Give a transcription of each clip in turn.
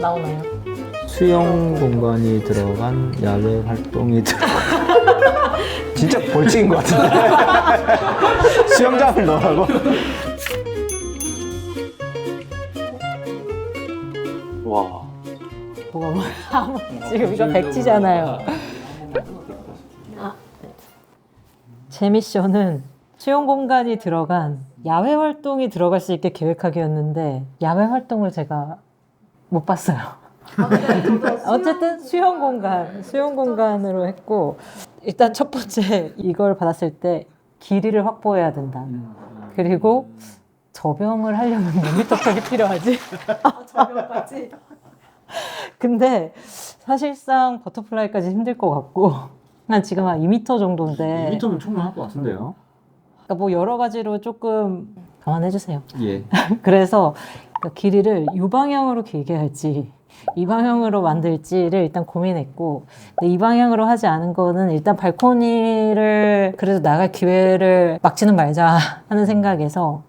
나오나요? 수영 공간이 들어간 야외 활동이 들어. 진짜 벌칙인 것 같은데. 수영장을 넣으라고? 와. 뭐가 뭐야? 지금 이거 백지잖아요. 아, 네. 제 미션은 수영 공간이 들어간 야외 활동이 들어갈 수 있게 계획하기였는데 야외 활동을 제가 못 봤어요. 어쨌든 수영 공간, 수영 공간으로 했고 일단 첫 번째 이걸 받았을 때 길이를 확보해야 된다. 그리고 접영을 하려면 몇 미터 턱이 필요하지? 접영까지. 근데 사실상 버터플라이까지 힘들 것 같고 한 지금 한 2미터 정도인데 2m면 충분할 것 같은데요? 그러니까 뭐 여러 가지로 조금 감안해 주세요. 예. 그래서 그 길이를 이 방향으로 길게 할지 이 방향으로 만들지를 일단 고민했고 근데 이 방향으로 하지 않은 거는 일단 발코니를 그래도 나갈 기회를 막지는 말자 하는 생각에서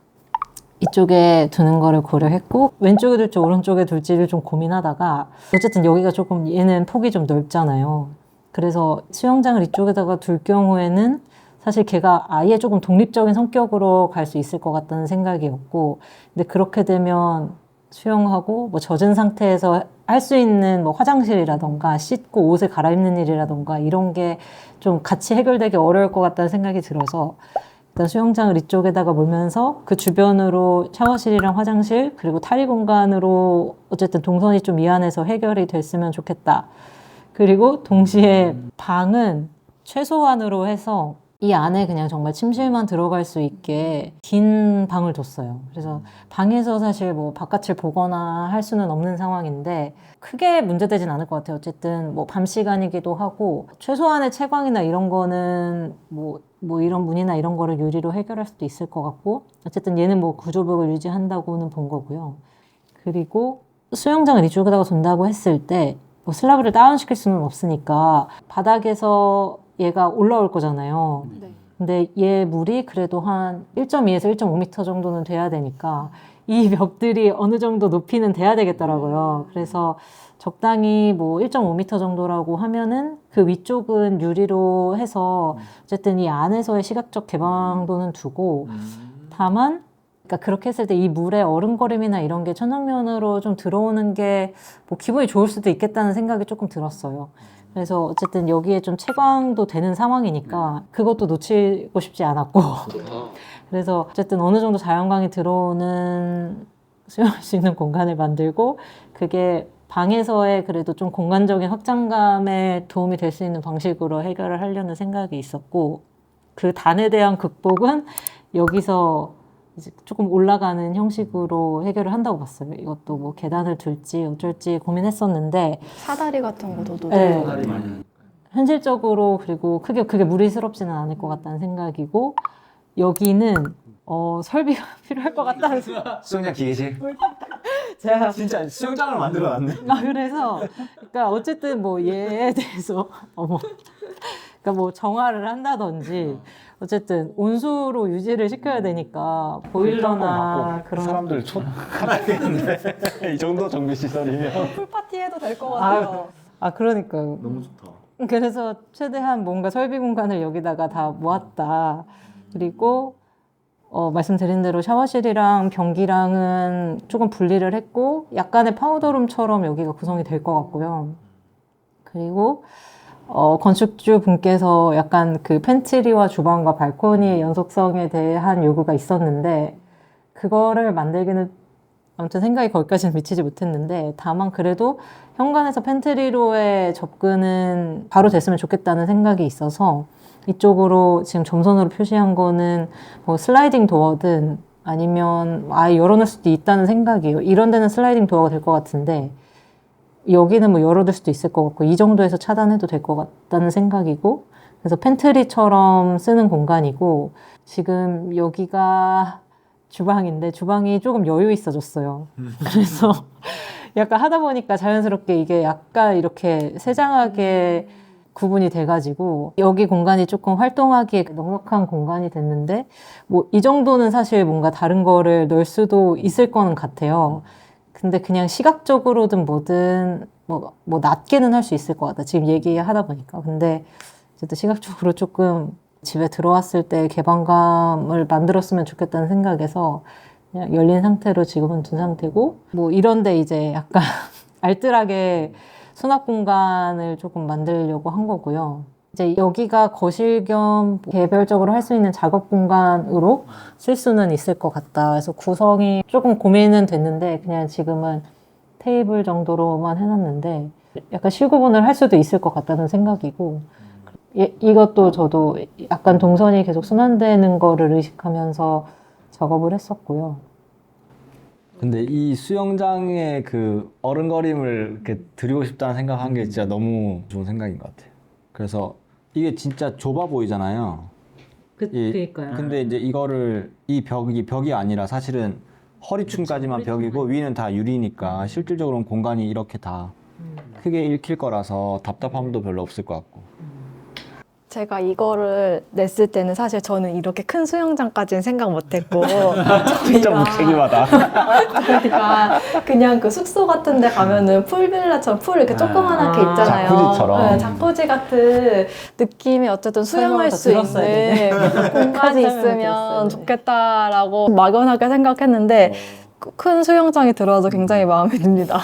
이쪽에 두는 거를 고려했고 왼쪽에 둘지 오른쪽에 둘지를 좀 고민하다가 어쨌든 여기가 조금 얘는 폭이 좀 넓잖아요. 그래서 수영장을 이쪽에다가 둘 경우에는 사실 걔가 아예 조금 독립적인 성격으로 갈 수 있을 것 같다는 생각이었고 근데 그렇게 되면 수영하고 뭐 젖은 상태에서 할 수 있는 뭐 화장실이라던가 씻고 옷을 갈아입는 일이라던가 이런 게 좀 같이 해결되기 어려울 것 같다는 생각이 들어서 일단 수영장을 이쪽에다가 몰면서 그 주변으로 샤워실이랑 화장실 그리고 탈의 공간으로 어쨌든 동선이 좀 미안해서 해결이 됐으면 좋겠다. 그리고 동시에 방은 최소한으로 해서 이 안에 그냥 정말 침실만 들어갈 수 있게 긴 방을 뒀어요. 그래서 방에서 사실 뭐 바깥을 보거나 할 수는 없는 상황인데 크게 문제되진 않을 것 같아요. 어쨌든 뭐 밤 시간이기도 하고 최소한의 채광이나 이런 거는 뭐, 뭐 이런 문이나 이런 거를 유리로 해결할 수도 있을 것 같고 어쨌든 얘는 뭐 구조벽을 유지한다고는 본 거고요. 그리고 수영장을 이쪽에다가 둔다고 했을 때 뭐 슬라브를 다운시킬 수는 없으니까 바닥에서 얘가 올라올 거잖아요. 네. 근데 얘 물이 그래도 한 1.2에서 1.5m 정도는 돼야 되니까 이 벽들이 어느 정도 높이는 돼야 되겠더라고요. 그래서 적당히 뭐 1.5m 정도라고 하면은 그 위쪽은 유리로 해서 어쨌든 이 안에서의 시각적 개방도는 두고 다만 그러니까 그렇게 했을 때 이 물의 얼음거림이나 이런 게 천장면으로 좀 들어오는 게 뭐 기분이 좋을 수도 있겠다는 생각이 조금 들었어요. 그래서 어쨌든 여기에 좀 채광도 되는 상황이니까 그것도 놓치고 싶지 않았고. 그래서 어쨌든 어느 정도 자연광이 들어오는 수영할 수 있는 공간을 만들고 그게 방에서의 그래도 좀 공간적인 확장감에 도움이 될 수 있는 방식으로 해결을 하려는 생각이 있었고 그 단에 대한 극복은 여기서 이제 조금 올라가는 형식으로 해결을 한다고 봤어요. 이것도 뭐 계단을 둘지 어쩔지 고민했었는데 사다리 같은 거 둬도 네. 현실적으로 그리고 크게 그게 무리스럽지는 않을 것 같다는 생각이고 여기는 어, 설비가 필요할 것 같다는 생각. 수영장 기계실? 제가 진짜 수영장을 만들어 놨네. 아, 그래서 그러니까 어쨌든 뭐 얘에 대해서 어머 그러니까 뭐 정화를 한다든지 어쨌든 온수로 유지를 시켜야 되니까 보일러나 그런 사람들 촌 하나겠는데 이 정도 정비 시설이면 풀파티 해도 될것 아유. 같아요. 아 그러니까요. 너무 좋다. 그래서 최대한 뭔가 설비 공간을 여기다가 다 모았다. 그리고 어, 말씀드린 대로 샤워실이랑 변기랑은 조금 분리를 했고 약간의 파우더룸처럼 여기가 구성이 될 것 같고요. 그리고 어, 건축주 분께서 약간 그 팬트리와 주방과 발코니의 연속성에 대한 요구가 있었는데 그거를 만들기는 아무튼 생각이 거기까지는 미치지 못했는데 다만 그래도 현관에서 팬트리로의 접근은 바로 됐으면 좋겠다는 생각이 있어서 이쪽으로 지금 점선으로 표시한 거는 뭐 슬라이딩 도어든 아니면 아예 열어놓을 수도 있다는 생각이에요. 이런 데는 슬라이딩 도어가 될 것 같은데 여기는 뭐 열어둘 수도 있을 것 같고 이 정도에서 차단해도 될 것 같다는 생각이고 그래서 팬트리처럼 쓰는 공간이고 지금 여기가 주방인데 주방이 조금 여유 있어졌어요. 그래서 약간 하다 보니까 자연스럽게 이게 약간 이렇게 세장하게 구분이 돼가지고 여기 공간이 조금 활동하기에 넉넉한 공간이 됐는데 뭐 이 정도는 사실 뭔가 다른 거를 넣을 수도 있을 거는 같아요. 근데 그냥 시각적으로든 뭐든 뭐, 뭐 낮게는 할 수 있을 것 같다. 지금 얘기하다 보니까. 근데 어쨌든 시각적으로 조금 집에 들어왔을 때 개방감을 만들었으면 좋겠다는 생각에서 그냥 열린 상태로 지금은 둔 상태고 뭐 이런데 이제 약간 알뜰하게 수납 공간을 조금 만들려고 한 거고요. 이제 여기가 거실 겸 개별적으로 할 수 있는 작업 공간으로 쓸 수는 있을 것 같다. 그래서 구성이 조금 고민은 됐는데 그냥 지금은 테이블 정도로만 해놨는데 약간 실구분을 할 수도 있을 것 같다는 생각이고 예, 이것도 저도 약간 동선이 계속 순환되는 거를 의식하면서 작업을 했었고요. 근데 이 수영장의 그 어른거림을 이렇게 드리고 싶다는 생각한 게 진짜 너무 좋은 생각인 것 같아요. 그래서 이게 진짜 좁아 보이잖아요. 그, 이- 그니까요. 근데 이제 이거를 이 벽이 벽이 아니라 사실은 허리춤까지만 벽이고 위는 다 유리니까 실질적으로는 공간이 이렇게 다 크게 읽힐 거라서 답답함도 별로 없을 것 같고. 제가 이거를 냈을 때는 사실 저는 이렇게 큰 수영장까지는 생각 못했고 진짜 무책임하다. 그러니까 그냥 그 숙소 같은 데 가면은 풀빌라처럼 풀 이렇게 조그만하게 아, 있잖아요. 자쿠지처럼. 네, 자쿠지 같은 느낌이 어쨌든 수영할 수 있는 공간이 있으면. 좋겠다라고 막연하게 생각했는데 그큰 수영장이 들어와서 굉장히 마음에 듭니다.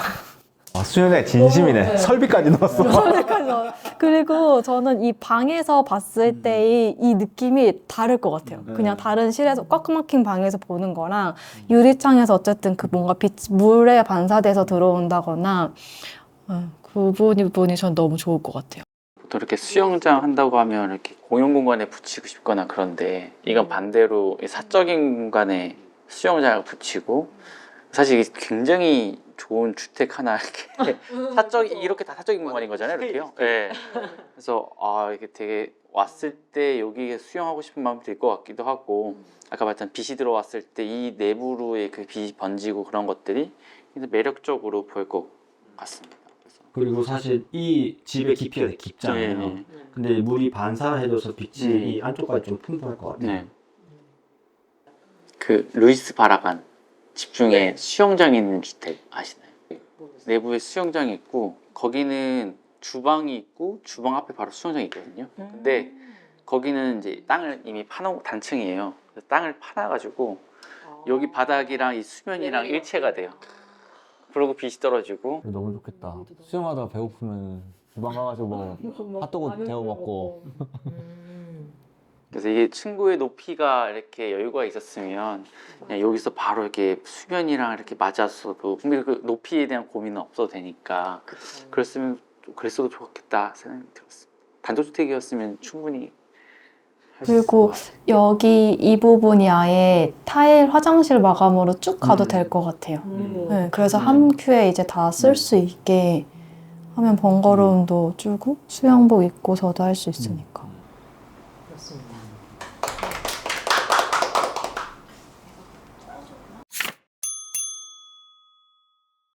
아, 수영장에 진심이네. 네. 설비까지 넣었어. 그래서 그리고 저는 이 방에서 봤을 때의 이 느낌이 다를 것 같아요. 그냥 다른 실에서 꽉 막힌 방에서 보는 거랑 유리창에서 어쨌든 그 뭔가 빛 물에 반사돼서 들어온다거나 어, 그 부분이 부분이 전 너무 좋을 것 같아요. 보통 이렇게 수영장 한다고 하면 이렇게 공용 공간에 붙이고 싶거나 그런데 이건 반대로 이 사적인 공간에 수영장을 붙이고 사실 이게 굉장히 좋은 주택 하나 이렇게 사적 이렇게 다 사적인 공간인 거잖아요, 이렇게요. 예. 그래서 아 이게 되게 왔을 때 여기에 수영하고 싶은 마음이 들 것 같기도 하고 아까 말했던 빛이 들어왔을 때 이 내부로의 그 빛이 번지고 그런 것들이 매력적으로 보일 것 같습니다. 그래서 그리고 사실 이 집의 깊이가 되게 깊잖아요. 네, 근데 물이 반사해줘서 빛이 음. 이 안쪽까지 좀 풍부할 것 같아요. 네. 그 루이스 바라간 집 중에 수영장이 있는 주택 아시나요? 내부에 수영장이 있고 거기는 주방이 있고 주방 앞에 바로 수영장이 있거든요. 근데 거기는 이제 땅을 이미 파놓은 단층이에요. 그래서 땅을 파놔가지고 여기 바닥이랑 이 수면이랑 일체가 돼요. 그리고 빛이 떨어지고 너무 좋겠다. 수영하다가 배고프면 주방 가가지고 뭐 핫도그 데워 먹고. 그래서 이게 층고의 높이가 이렇게 여유가 있었으면 그냥 여기서 바로 이렇게 수면이랑 이렇게 맞았어도 근데 그 높이에 대한 고민은 없어도 되니까 그랬으면 좀 그랬어도 좋겠다 생각이 들었어요. 단독주택이었으면 충분히 할수 그리고. 여기 이 부분이 아예 타일 화장실 마감으로 쭉 가도 음. 될것 같아요. 음. 네, 그래서 한 큐에 이제 다 쓸 수 있게 하면 번거로움도 줄고 수영복 입고서도 할 수 있으니까.